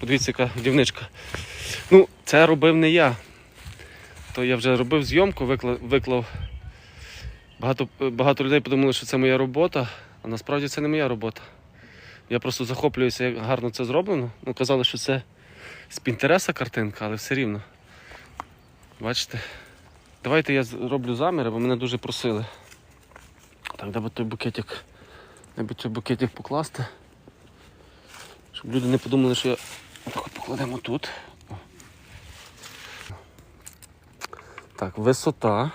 Подивіться, яка дівничка. Ну, це робив не я. То я вже робив зйомку, виклав. виклав. Багато, багато людей подумали, що це моя робота, а насправді це не моя робота. Я просто захоплююся, як гарно це зроблено. Ну, казали, що це з Пінтереса картинка, але все рівно. Бачите? Давайте я зроблю заміри, бо мене дуже просили. Так, де би той букетик, де би той букетик покласти. Щоб люди не подумали, що я. Так, покладемо тут. Так, висота.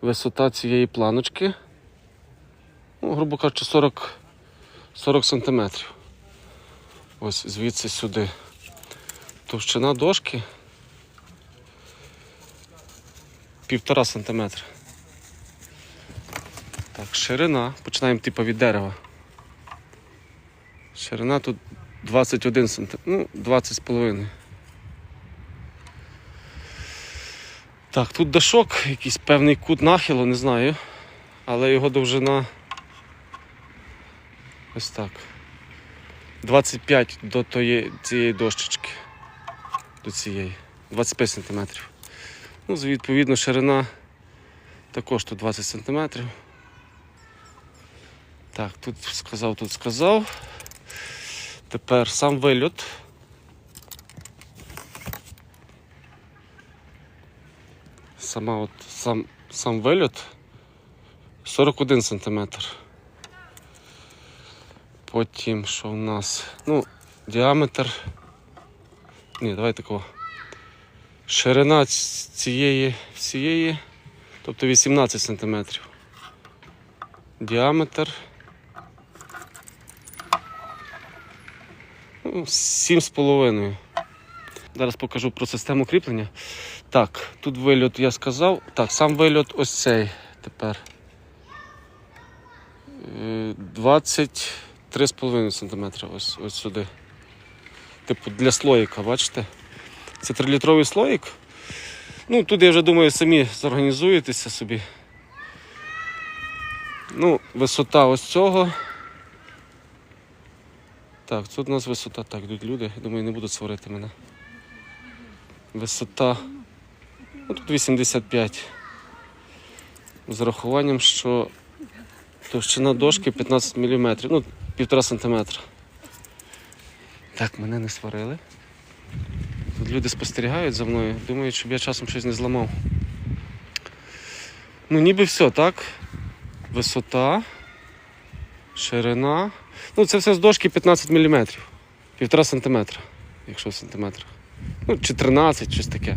Висота цієї планочки. Ну, грубо кажучи, 40, 40 сантиметрів. Ось звідси сюди. Товщина дошки півтора сантиметра. Так, ширина. Починаємо типу від дерева. Ширина тут 21 см, ну, 20 з половиною. Так, тут дашок, якийсь певний кут нахилу, не знаю. Але його довжина ось так. 25 до тої, цієї дощечки. До цієї. 25 см. Ну, відповідно, ширина також тут 20 см. Так, тут сказав, тут сказав. Тепер сам вильот. Сама от сам, сам вильот 41 сантиметр. Потім що в нас? Ну, діаметр. Ні, давай такого. Ширина цієї всієї, тобто 18 сантиметрів. Діаметр. Ну, Сім з половиною. Зараз покажу про систему кріплення. Так, тут вильот я сказав. Так, сам вильот ось цей тепер. Е, 23,5 см ось, ось сюди. Типу для слоїка, бачите? Це 3-літровий слоїк. Ну, тут я вже думаю, самі зорганізуєтеся собі. Ну, висота ось цього. Так, тут у нас висота. Так, йдуть люди. Думаю, не будуть сварити мене. Висота. Ну, тут 85. З урахуванням, що товщина дошки 15 мм. Ну, півтора сантиметра. Так, мене не сварили. Тут люди спостерігають за мною, думають, щоб я часом щось не зламав. Ну, ніби все, так? Висота, ширина. Ну, це все з дошки 15 мм. Півтора сантиметра, якщо в сантиметрах. Ну, чи 13, щось таке.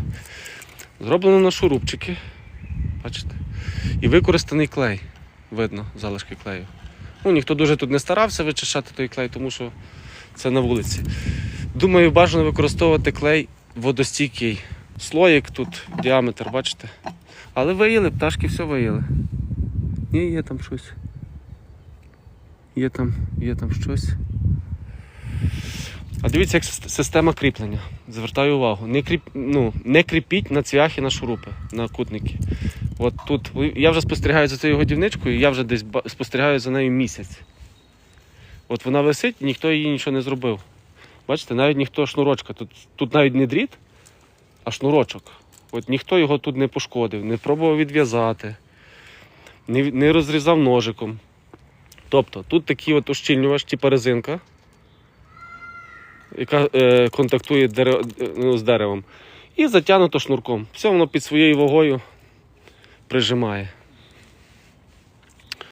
Зроблено на шурупчики. Бачите? І використаний клей. Видно, залишки клею. Ну, ніхто дуже тут не старався вичищати той клей, тому що це на вулиці. Думаю, бажано використовувати клей водостійкий. Слоїк тут, діаметр, бачите? Але виїли, пташки все виїли. Ні, є там щось. Є там, є там щось. А дивіться, як система кріплення. Звертаю увагу. Не, кріп... ну, не кріпіть на цвяхи на шурупи, на кутники. От тут я вже спостерігаю за цією годівничкою, я вже десь спостерігаю за нею місяць. От вона висить, ніхто її нічого не зробив. Бачите, навіть ніхто шнурочка. Тут, тут навіть не дріт, а шнурочок. От ніхто його тут не пошкодив, не пробував відв'язати, не, не розрізав ножиком. Тобто тут такий от ущільнювач, типу резинка, яка е, контактує дере- е, ну, з деревом. І затягнуто шнурком. Все воно під своєю вагою прижимає.